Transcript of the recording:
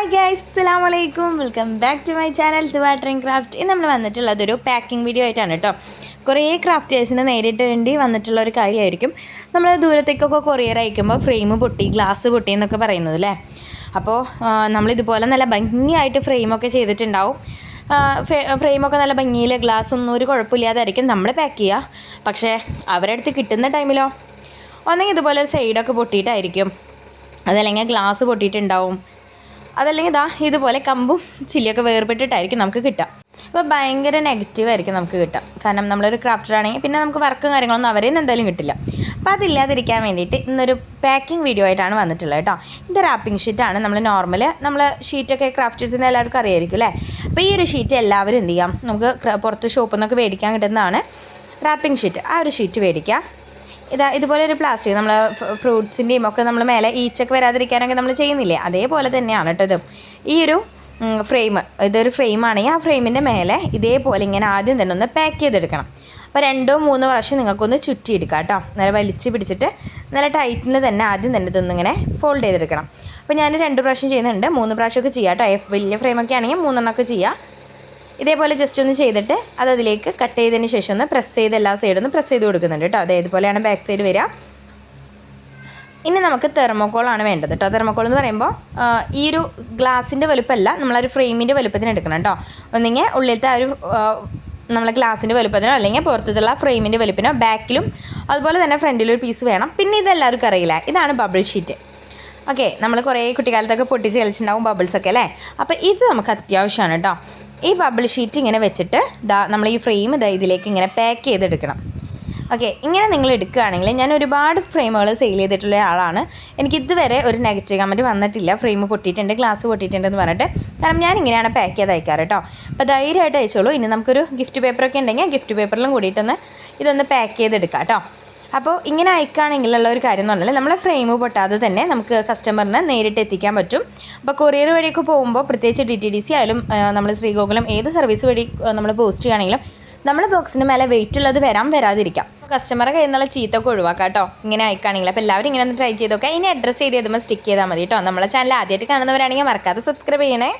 Hi guys അസ്സാം വലൈക്കും welcome back to my channel watering craft ഇന്ന് നമ്മൾ വന്നിട്ടുള്ളത് ഒരു പാക്കിംഗ് വീഡിയോ ആയിട്ടാണ് കേട്ടോ കുറേ ക്രാഫ്റ്റേഴ്സിന് നേരിട്ട് വേണ്ടി വന്നിട്ടുള്ള ഒരു കാര്യമായിരിക്കും. നമ്മൾ ദൂരത്തേക്കൊക്കെ കൊറിയർ അയക്കുമ്പോൾ ഫ്രെയിം പൊട്ടി ഗ്ലാസ് പൊട്ടി എന്നൊക്കെ പറയുന്നത് അല്ലേ അപ്പോൾ നമ്മളിതുപോലെ നല്ല ഭംഗിയായിട്ട് ഫ്രെയിമൊക്കെ ചെയ്തിട്ടുണ്ടാവും. ഫ്രെയിമൊക്കെ നല്ല ഭംഗിയിൽ ഗ്ലാസ് ഒന്നും ഒരു കുഴപ്പമില്ലാതായിരിക്കും. നമ്മൾ പാക്ക് ചെയ്യുക പക്ഷേ അവരുടെ അടുത്ത് കിട്ടുന്ന ടൈമിലോ ഒന്നെങ്കിൽ ഇതുപോലെ സൈഡൊക്കെ പൊട്ടിയിട്ടായിരിക്കും. അതല്ലെങ്കിൽ ഗ്ലാസ് പൊട്ടിയിട്ടുണ്ടാവും. അതല്ലെങ്കിൽ ഇതാ ഇതുപോലെ കമ്പും ചില്ലിയൊക്കെ വേർപെട്ടിട്ടായിരിക്കും നമുക്ക് കിട്ടുക. അപ്പോൾ ഭയങ്കര നെഗറ്റീവ് ആയിരിക്കും നമുക്ക് കിട്ടുക. കാരണം നമ്മളൊരു ക്രാഫ്റ്റർ ആണെങ്കിൽ പിന്നെ നമുക്ക് വർക്കും കാര്യങ്ങളൊന്നും അവരെയും എന്തായാലും കിട്ടില്ല. അപ്പോൾ അതില്ലാതിരിക്കാൻ വേണ്ടിയിട്ട് ഇന്നൊരു പാക്കിംഗ് വീഡിയോ ആയിട്ടാണ് വന്നിട്ടുള്ളത് കേട്ടോ. ഇത് റാപ്പിംഗ് ഷീറ്റാണ് നമ്മൾ നോർമൽ നമ്മൾ ഷീറ്റൊക്കെ ക്രാഫ്റ്റ് ചെയ്തിരുന്ന എല്ലാവർക്കും അറിയായിരിക്കും അല്ലേ? അപ്പോൾ ഈ ഒരു ഷീറ്റ് എല്ലാവരും എന്ത് ചെയ്യാം? നമുക്ക് പുറത്ത് ഷോപ്പിൽ നിന്നൊക്കെ മേടിക്കാൻ കിട്ടുന്നതാണ് റാപ്പിംഗ് ഷീറ്റ് ആ ഒരു ഷീറ്റ് മേടിക്കുക. ഇതാ ഇതുപോലെ ഒരു പ്ലാസ്റ്റിക് നമ്മൾ ഫ്രൂട്ട്സിന്റെയും ഒക്കെ നമ്മൾ മേലെ ഈച്ചൊക്കെ വരാതിരിക്കാനൊക്കെ നമ്മൾ ചെയ്യുന്നില്ലേ? അതേപോലെ തന്നെയാണ് കേട്ടോ ഇത്. ഈ ഒരു ഫ്രെയിം ഇതൊരു ഫ്രെയിം ആണെങ്കിൽ ആ ഫ്രെയിമിന്റെ മേലെ ഇതേപോലെ ഇങ്ങനെ ആദ്യം തന്നെ ഒന്ന് പാക്ക് ചെയ്തെടുക്കണം. അപ്പോൾ രണ്ടോ മൂന്നോ പ്രാവശ്യം നിങ്ങൾക്കൊന്ന് ചുറ്റിയെടുക്കുക കേട്ടോ. നല്ല വലിച്ച് പിടിച്ചിട്ട് നല്ല ടൈറ്റിൽ തന്നെ ആദ്യം തന്നെ ഇതൊന്നിങ്ങനെ ഫോൾഡ് ചെയ്തെടുക്കണം. അപ്പോൾ ഞാൻ രണ്ട് പ്രാവശ്യം ചെയ്യുന്നുണ്ട്. മൂന്ന് പ്രാവശ്യമൊക്കെ ചെയ്യാം കേട്ടോ. വലിയ ഫ്രെയിമൊക്കെ ആണെങ്കിൽ മൂന്നെണ്ണമൊക്കെ ചെയ്യാം. ഇതേപോലെ ജസ്റ്റ് ഒന്ന് ചെയ്തിട്ട് അത് അതിലേക്ക് കട്ട് ചെയ്തതിന് ശേഷം ഒന്ന് പ്രസ് ചെയ്ത് എല്ലാ സൈഡും ഒന്ന് പ്രസ് ചെയ്ത് കൊടുക്കുന്നുണ്ട് കേട്ടോ. അതേ ഇതുപോലെയാണ് ബാക്ക് സൈഡ് വരിക. ഇനി നമുക്ക് തെർമോക്കോളാണ് വേണ്ടത് കേട്ടോ. തെർമോക്കോൾ എന്ന് പറയുമ്പോൾ ഈ ഒരു ഗ്ലാസിന്റെ വലുപ്പമല്ല നമ്മളൊരു ഫ്രെയിമിന്റെ വലുപ്പത്തിന് എടുക്കണം കേട്ടോ. ഒന്നിങ്ങനെ ഉള്ളിലത്തെ ആ ഒരു നമ്മളെ ഗ്ലാസിന്റെ വലുപ്പത്തിനോ അല്ലെങ്കിൽ പുറത്തുള്ള ഫ്രെയിമിന്റെ വലുപ്പിനോ ബാക്കിലും അതുപോലെ തന്നെ ഫ്രണ്ടിലൊരു പീസ് വേണം. പിന്നെ ഇതെല്ലാവർക്കും അറിയില്ല. ഇതാണ് ബബിൾ ഷീറ്റ് ഓക്കെ നമ്മൾ കുറേ കുട്ടിക്കാലത്തൊക്കെ പൊട്ടിച്ച് കളിച്ചിട്ടുണ്ടാവും ബബിൾസൊക്കെ അല്ലേ? അപ്പോൾ ഇത് നമുക്ക് അത്യാവശ്യമാണ് കേട്ടോ. ഈ ബബിൾ ഷീറ്റ് ഇങ്ങനെ വെച്ചിട്ട് ദാ നമ്മൾ ഈ ഫ്രെയിം ഇതാ ഇതിലേക്ക് ഇങ്ങനെ പാക്ക് ചെയ്തെടുക്കണം. ഓക്കെ ഇങ്ങനെ നിങ്ങൾ എടുക്കുകയാണെങ്കിൽ ഞാൻ ഒരുപാട് ഫ്രെയിമുകൾ സെയിൽ ചെയ്തിട്ടുള്ള ആളാണ്. എനിക്ക് ഇതുവരെ ഒരു നെഗറ്റീവ് കമന്റ് വന്നിട്ടില്ല. ഫ്രെയിം പൊട്ടിയിട്ടുണ്ട് ഗ്ലാസ് പൊട്ടിയിട്ടുണ്ടെന്ന് പറഞ്ഞിട്ട്. കാരണം ഞാൻ ഇങ്ങനെയാണ് പാക്ക് ചെയ്ത് അയക്കാറ് കേട്ടോ അപ്പോൾ ധൈര്യമായിട്ട് അയച്ചോളൂ. ഇനി നമുക്കൊരു ഗിഫ്റ്റ് പേപ്പറൊക്കെ ഉണ്ടെങ്കിൽ ഗിഫ്റ്റ് പേപ്പറിലും കൂടിയിട്ടൊന്ന് ഇതൊന്ന് പാക്ക് ചെയ്തെടുക്കാം കേട്ടോ അപ്പോൾ ഇങ്ങനെ അയക്കുകയാണെങ്കിലുള്ള ഒരു കാര്യം എന്ന് പറഞ്ഞാൽ നമ്മളെ ഫ്രെയിം പൊട്ടാതെ തന്നെ നമുക്ക് കസ്റ്റമറിന് നേരിട്ട് എത്തിക്കാൻ പറ്റും. അപ്പോൾ കൊറിയർ വഴിയൊക്കെ പോകുമ്പോൾ പ്രത്യേകിച്ച് ഡി ടി ഡി സി ആയാലും നമ്മൾ ശ്രീഗോകുലം ഏത് സർവീസ് വഴി നമ്മൾ പോസ്റ്റ് ചെയ്യുകയാണെങ്കിലും നമ്മൾ ബോക്സിന് മേലെ വെയിറ്റ് ഉള്ളത് വരാൻ വരാതിരിക്കാം. കസ്റ്റമറെ കയ്യിൽ നിന്നുള്ള ചീത്തൊക്കെ ഒഴിവാക്കാം കേട്ടോ. ഇങ്ങനെ അയക്കുകയാണെങ്കിൽ അപ്പോൾ എല്ലാവരും ഇങ്ങനെ ഒന്ന് ട്രൈ ചെയ്ത് നോക്കാം. ഇനി അഡ്രസ്സ് ചെയ്ത് അതുമ്പോൾ സ്റ്റിക്ക് ചെയ്താൽ മതി കേട്ടോ. നമ്മളെ ചാനൽ ആദ്യമായിട്ട് കാണുന്നവരാണെങ്കിൽ മറക്കാതെ സബ്സ്ക്രൈബ് ചെയ്യണേ.